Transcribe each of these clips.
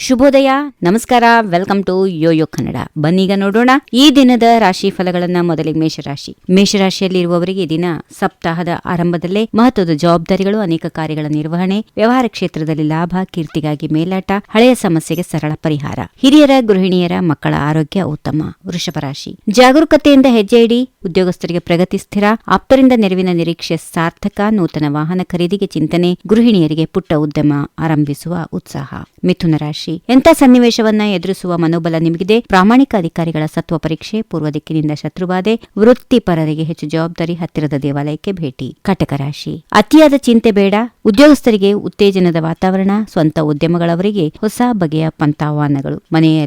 ಶುಭೋದಯ, ನಮಸ್ಕಾರ welcome to YoYo Kannada ಬನ್ನೀಗ ನೋಡೋಣ, ಈ ದಿನದ ರಾಶಿ ಫಲಗಳನ್ನ ಮೊದಲಿಗೆ ಮೇಷರಾಶಿ. ಮೇಷರಾಶಿಯಲ್ಲಿರುವವರಿಗೆ ದಿನ ಸಪ್ತಾಹದ ಆರಂಭದಲ್ಲೇ ಮಹತ್ವದ ಜವಾಬ್ದಾರಿಗಳು, ಅನೇಕ ಕಾರ್ಯಗಳ ನಿರ್ವಹಣೆ, ವ್ಯವಹಾರ ಕ್ಷೇತ್ರದಲ್ಲಿ ಲಾಭ, ಕೀರ್ತಿಗಾಗಿ ಮೇಲಾಟ, ಹಳೆಯ ಸಮಸ್ಯೆಗೆ ಸರಳ ಪರಿಹಾರ. ಹಿರಿಯರ, ಗೃಹಿಣಿಯರ ಮಕ್ಕಳ ಆರೋಗ್ಯ ಉತ್ತಮ. ವೃಷಭ ರಾಶಿ. ಜಾಗರೂಕತೆಯಿಂದ ಹೆಜ್ಜೆ ಇಡಿ, ಉದ್ಯೋಗಸ್ಥರಿಗೆ ಪ್ರಗತಿ ಸ್ಥಿರ, ಆಪ್ತರಿಂದ ನೆರವಿನ ನಿರೀಕ್ಷೆ ಸಾರ್ಥಕ, ನೂತನ ವಾಹನ ಖರೀದಿಗೆ ಚಿಂತನೆ, ಗೃಹಿಣಿಯರಿಗೆ ಪುಟ್ಟ ಉದ್ಯಮ ಆರಂಭಿಸುವ ಉತ್ಸಾಹ. ಮಿಥುನ ರಾಶಿ. ಎಂಥ ಸನ್ನಿವೇಶವನ್ನ ಎದುರಿಸುವ ಮನೋಬಲ ನಿಮಗಿದೆ? ಪ್ರಾಮಾಣಿಕ ಅಧಿಕಾರಿಗಳ ಸತ್ವ ಪರೀಕ್ಷೆ, ಪೂರ್ವ ದಿಕ್ಕಿನಿಂದ ಶತ್ರುಬಾಧೆ ವೃತ್ತಿಪರರಿಗೆ ಹೆಚ್ಚು ಜವಾಬ್ದಾರಿ ಹತ್ತಿರದ ದೇವಾಲಯಕ್ಕೆ ಭೇಟಿ. ಕಟಕ ರಾಶಿ. ಅತಿಯಾದ ಚಿಂತೆ ಬೇಡ. ಉದ್ಯೋಗಸ್ಥರಿಗೆ ಉತ್ತೇಜನದ ವಾತಾವರಣ, ಸ್ವಂತ ಉದ್ಯಮಗಳವರಿಗೆ ಹೊಸ ಬಗೆಯ ಪಂಥಾಹ್ವಾನಗಳು ಮನೆಯ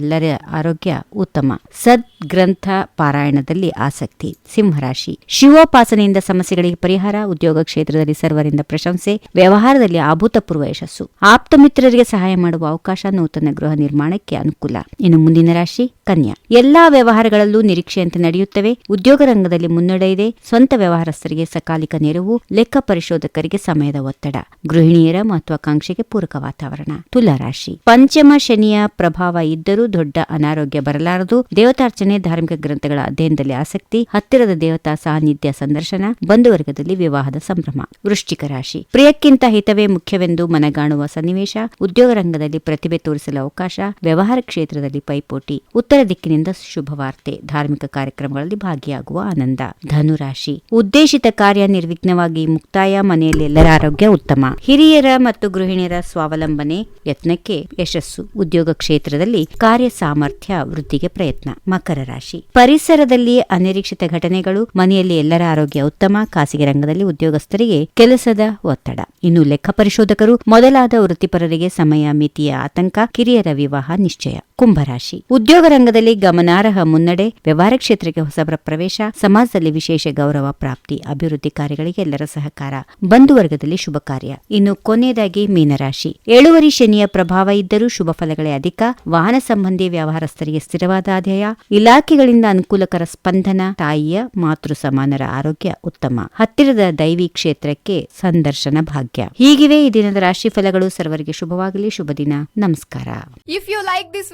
ಆರೋಗ್ಯ ಉತ್ತಮ. ಸದ್ಗ್ರಂಥ ಪಾರಾಯಣದಲ್ಲಿ ಆಸಕ್ತಿ. ಸಿಂಹರಾಶಿ ಶಿವೋಪಾಸನೆಯಿಂದ ಸಮಸ್ಯೆಗಳಿಗೆ ಪರಿಹಾರ, ಉದ್ಯೋಗ ಕ್ಷೇತ್ರದಲ್ಲಿ ಸರ್ವರಿಂದ ಪ್ರಶಂಸೆ, ವ್ಯವಹಾರದಲ್ಲಿ ಅಭೂತಪೂರ್ವ ಯಶಸ್ಸು. ಆಪ್ತ ಮಿತ್ರರಿಗೆ ಸಹಾಯ ಮಾಡುವ ಅವಕಾಶ ನೂತನ ಗೃಹ ನಿರ್ಮಾಣಕ್ಕೆ ಅನುಕೂಲ. ಇನ್ನು ಮುಂದಿನ ರಾಶಿ ಕನ್ಯಾ. ಎಲ್ಲಾ ವ್ಯವಹಾರಗಳಲ್ಲೂ ನಿರೀಕ್ಷೆಯಂತೆ ನಡೆಯುತ್ತವೆ. ಉದ್ಯೋಗ ರಂಗದಲ್ಲಿ ಮುನ್ನಡೆ ಇದೆ. ಸ್ವಂತ ವ್ಯವಹಾರಸ್ಥರಿಗೆ ಸಕಾಲಿಕ ನೆರವು, ಲೆಕ್ಕ ಪರಿಶೋಧಕರಿಗೆ ಸಮಯದ ಒತ್ತಡ, ಗೃಹಿಣಿಯರ ಮಹತ್ವಾಕಾಂಕ್ಷೆಗೆ ಪೂರಕ ವಾತಾವರಣ. ತುಲಾ ರಾಶಿ. ಪಂಚಮ ಶನಿಯ ಪ್ರಭಾವ ಇದ್ದರೂ ದೊಡ್ಡ ಅನಾರೋಗ್ಯ ಬರಲಾರದು. ದೇವತಾರ್ಚನೆ, ಧಾರ್ಮಿಕ ಗ್ರಂಥಗಳ ಅಧ್ಯಯನದಲ್ಲಿ ಆಸಕ್ತಿ, ಹತ್ತಿರದ ದೇವತಾ ಸಾನ್ನಿಧ್ಯ ಸಂದರ್ಶನ, ಬಂಧುವರ್ಗದಲ್ಲಿ ವಿವಾಹದ ಸಂಭ್ರಮ. ವೃಶ್ಚಿಕ ರಾಶಿ. ಪ್ರಿಯಕ್ಕಿಂತ ಹಿತವೇ ಮುಖ್ಯವೆಂದು ಮನಗಾಣುವ ಸನ್ನಿವೇಶ. ಉದ್ಯೋಗ ರಂಗದಲ್ಲಿ ಪ್ರತಿಭೆ ತೋರಿಸಲು ಅವಕಾಶ, ವ್ಯವಹಾರ ಕ್ಷೇತ್ರದಲ್ಲಿ ಪೈಪೋಟಿ, ಉತ್ತರ ದಿಕ್ಕಿನಿಂದ ಶುಭ ವಾರ್ತೆ ಧಾರ್ಮಿಕ ಕಾರ್ಯಕ್ರಮಗಳಲ್ಲಿ ಭಾಗಿಯಾಗುವ ಆನಂದ. ಧನುರಾಶಿ. ಉದ್ದೇಶಿತ ಕಾರ್ಯ ನಿರ್ವಿಘ್ನವಾಗಿ ಮುಕ್ತಾಯ, ಮನೆಯಲ್ಲಿ ಎಲ್ಲರ ಆರೋಗ್ಯ ಉತ್ತಮ. ಹಿರಿಯರ ಮತ್ತು ಗೃಹಿಣಿಯರ ಸ್ವಾವಲಂಬನೆ ಯತ್ನಕ್ಕೆ ಯಶಸ್ಸು. ಉದ್ಯೋಗ ಕ್ಷೇತ್ರದಲ್ಲಿ ಕಾರ್ಯ ಸಾಮರ್ಥ್ಯ ವೃದ್ಧಿಗೆ ಪ್ರಯತ್ನ. ಮಕರ ರಾಶಿ. ಪರಿಸರದಲ್ಲಿ ಅನಿರೀಕ್ಷಿತ ಘಟನೆಗಳು, ಮನೆಯಲ್ಲಿ ಎಲ್ಲರ ಆರೋಗ್ಯ ಉತ್ತಮ, ಖಾಸಗಿ ರಂಗದಲ್ಲಿ ಉದ್ಯೋಗಸ್ಥರಿಗೆ ಕೆಲಸದ ಒತ್ತಡ. ಇನ್ನು ಲೆಕ್ಕ ಪರಿಶೋಧಕರು, ಮೊದಲಾದ ವೃತ್ತಿಪರರಿಗೆ ಸಮಯ, ಮಿತಿಯ ಆತಂಕ ಕಿರಿಯರ ವಿವಾಹ ನಿಶ್ಚಯ ಕುಂಭರಾಶಿ. ಉದ್ಯೋಗ ರಂಗದಲ್ಲಿ ಗಮನಾರ್ಹ ಮುನ್ನಡೆ, ವ್ಯವಹಾರ ಕ್ಷೇತ್ರಕ್ಕೆ ಹೊಸಬರ ಪ್ರವೇಶ, ಸಮಾಜದಲ್ಲಿ ವಿಶೇಷ ಗೌರವ ಪ್ರಾಪ್ತಿ, ಅಭಿವೃದ್ಧಿ ಕಾರ್ಯಗಳಿಗೆ ಎಲ್ಲರ ಸಹಕಾರ. ಬಂಧುವರ್ಗದಲ್ಲಿ ಶುಭ ಕಾರ್ಯ. ಇನ್ನು ಕೊನೆಯದಾಗಿ ಮೀನರಾಶಿ. ಏಳುವರಿ ಶನಿಯ ಪ್ರಭಾವ ಇದ್ದರೂ ಶುಭ ಫಲಗಳೇ ಅಧಿಕ. ವಾಹನ ಸಂಬಂಧಿ ವ್ಯವಹಾರಸ್ಥರಿಗೆ ಸ್ಥಿರವಾದ ಆದಾಯ. ಇಲಾಖೆಗಳಿಂದ ಅನುಕೂಲಕರ ಸ್ಪಂದನ. ತಾಯಿಯ ಮಾತೃ ಸಮಾನರ ಆರೋಗ್ಯ ಉತ್ತಮ. ಹತ್ತಿರದ ದೈವಿ ಕ್ಷೇತ್ರಕ್ಕೆ ಸಂದರ್ಶನ ಭಾಗ್ಯ. ಹೀಗಿವೆ ಈ ದಿನದ ರಾಶಿ ಫಲಗಳು. ಸರ್ವರಿಗೆ ಶುಭವಾಗಲಿ. ಶುಭ ದಿನ. ನಮಸ್ಕಾರ. If you like this